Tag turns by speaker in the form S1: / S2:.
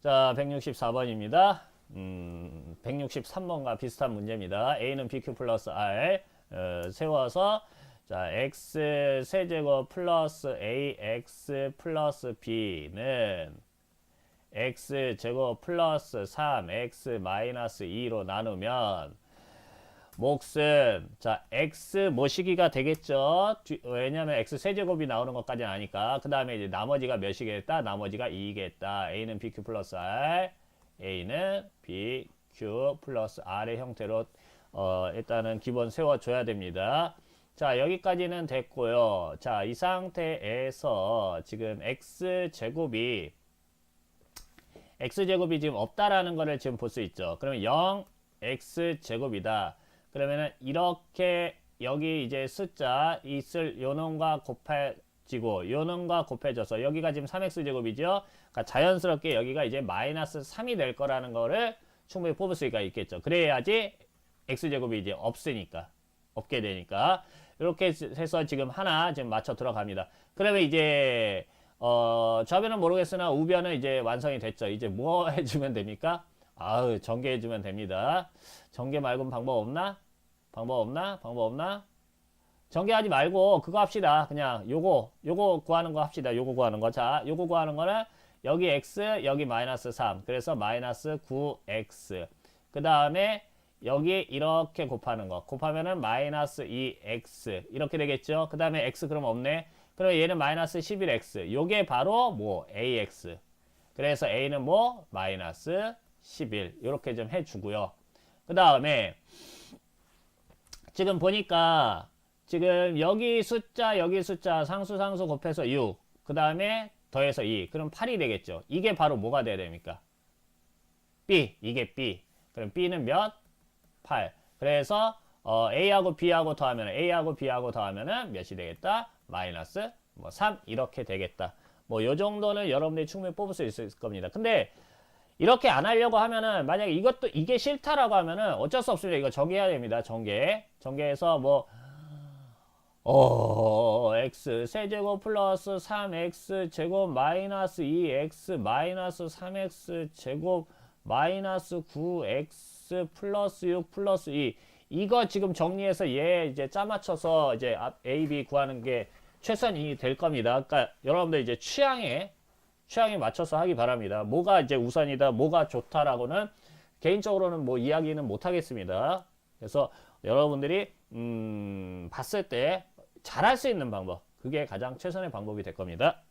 S1: 자, 164번입니다. 음, 163번과 비슷한 문제입니다. A는 BQ 플러스 R 어, 세워서 자, x 세제곱 플러스 ax 플러스 b는 x 제곱 플러스 3x 마이너스 2로 나누면 몫은 자 x 뭐시기가 되겠죠. 뒤- 왜냐하면 x 세제곱이 나오는 것까지는 아니까. 그 다음에 이제 나머지가 몇이겠다. 나머지가 2겠다. a는 bq 플러스 r, a는 bq 플러스 r의 형태로 어, 일단은 기본 세워줘야 됩니다. 자 여기까지는 됐고요. 자 이 상태에서 지금 x 제곱이 x 제곱이 지금 없다라는 거를 지금 볼 수 있죠. 그러면 0 x 제곱이다. 그러면은 이렇게 여기 이제 숫자 있을 요놈과 곱해지고 요놈과 곱해져서 여기가 지금 3x 제곱이죠. 그러니까 자연스럽게 여기가 이제 마이너스 3이 될 거라는 거를 충분히 뽑을 수가 있겠죠. 그래야지 x 제곱이 이제 없으니까 없게 되니까 이렇게 해서 지금 하나 지금 맞춰 들어갑니다. 그러면 이제 어 좌변은 모르겠으나 우변은 이제 완성이 됐죠. 이제 뭐 해주면 됩니까? 아우 전개해주면 됩니다. 전개 말고는 방법 없나? 방법 없나? 방법 없나? 전개하지 말고 그거 합시다. 그냥 요거 요거 구하는 거 합시다. 요거 구하는 거. 자, 요거 구하는 거는 여기 x 여기 마이너스 3. 그래서 마이너스 9x. 그 다음에 여기 이렇게 곱하는 거. 곱하면은 마이너스 2x. 이렇게 되겠죠. 그 다음에 x 그럼 없네. 그럼 얘는 마이너스 11x. 요게 바로 뭐 ax. 그래서 a는 뭐 마이너스 11. 이렇게 좀 해주고요. 그 다음에 지금 보니까 지금 여기 숫자 여기 숫자 상수 상수 곱해서 6. 그 다음에 더해서 2. 그럼 8이 되겠죠. 이게 바로 뭐가 돼야 됩니까? B. 이게 B. 그럼 B는 몇? 8. 그래서 어, A하고 B하고 더하면 A하고 B하고 더하면은 몇이 되겠다? 마이너스 뭐 3 이렇게 되겠다. 뭐 요 정도는 여러분들이 충분히 뽑을 수 있을 겁니다. 근데 이렇게 안 하려고 하면은 만약에 이것도 이게 싫다라고 하면은 어쩔 수 없습니다. 이거 정개해야 됩니다. 정개. 정개해서 뭐 어, x 세제곱 플러스 3x 제곱 마이너스 2x 마이너스 3x 제곱 마이너스 9x 플러스 6 플러스 2 이거 지금 정리해서 얘 이제 짜 맞춰서 이제 앞 A, B 구하는 게 최선이 될 겁니다. 그러니까 여러분들 이제 취향에 취향에 맞춰서 하기 바랍니다. 뭐가 이제 우선이다, 뭐가 좋다라고는 개인적으로는 뭐 이야기는 못 하겠습니다. 그래서 여러분들이 음, 봤을 때 잘할 수 있는 방법, 그게 가장 최선의 방법이 될 겁니다.